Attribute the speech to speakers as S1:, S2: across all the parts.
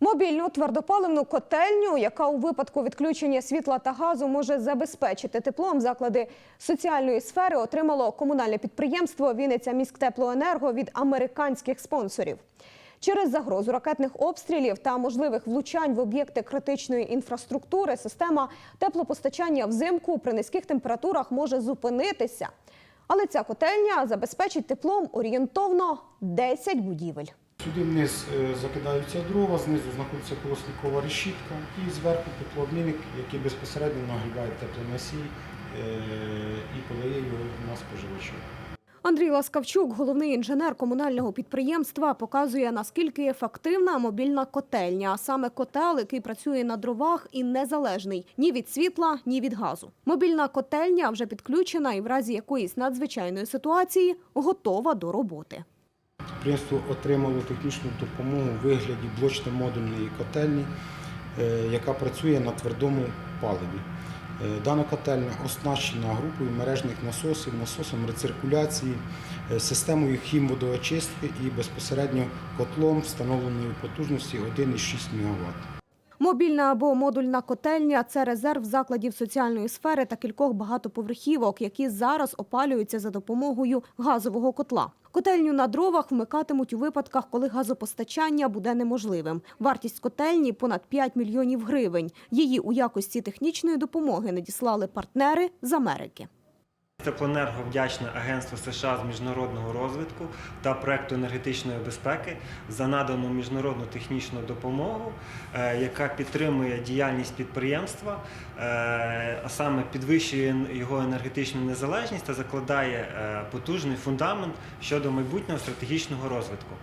S1: Мобільну твердопаливну котельню, яка у випадку відключення світла та газу може забезпечити теплом заклади соціальної сфери, отримало комунальне підприємство Вінниця міськтеплоенерго від американських спонсорів. Через загрозу ракетних обстрілів та можливих влучань в об'єкти критичної інфраструктури система теплопостачання взимку при низьких температурах може зупинитися. Але ця котельня забезпечить теплом орієнтовно 10 будівель.
S2: Сюди вниз е, закидаються дрова, знизу знаходиться колосникова решітка і зверху теплообмінник, який безпосередньо нагріває теплоносій е, і подає його на споживачів.
S1: Андрій Ласкавчук, головний інженер комунального підприємства, показує, наскільки ефективна мобільна котельня, а саме котел, який працює на дровах і незалежний ні від світла, ні від газу. Мобільна котельня вже підключена і в разі якоїсь надзвичайної ситуації готова до роботи.
S2: Підприємство отримало технічну допомогу у вигляді блочно-модульної котельні, е, яка працює на твердому паливі. Е, Дана котельня оснащена групою мережних насосів, насосом рециркуляції, е, системою хімводоочистки і безпосередньо котлом встановленої потужності 1,6 МВт.
S1: Мобільна або модульна котельня це резерв закладів соціальної сфери та кількох багатоповерхівок, які зараз опалюються за допомогою газового котла. Котельню на дровах вмикатимуть у випадках, коли газопостачання буде неможливим. Вартість котельні понад 5 мільйонів гривень. Її у якості технічної допомоги надіслали партнери з Америки.
S3: Теплоенерго вдячна Агентству США з міжнародного розвитку та проекту енергетичної безпеки за надану міжнародну технічну допомогу, е, яка підтримує діяльність підприємства, е, а саме підвищує його енергетичну незалежність та закладає е, потужний фундамент щодо майбутнього стратегічного розвитку.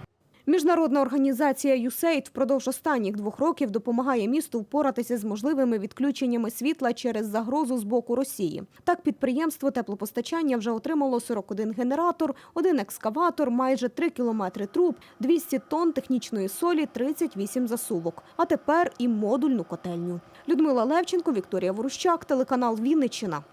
S1: Міжнародна організація USAID впродовж останніх двох років допомагає місту впоратися з можливими відключеннями світла через загрозу з боку Росії. Так, підприємство теплопостачання вже отримало 41 генератор, один екскаватор, майже 3 кілометри труб, 200 тонн технічної солі, 38 засувок. А тепер і модульну котельню. Людмила Левченко, Вікторія Ворущак, телеканал Вінниччина.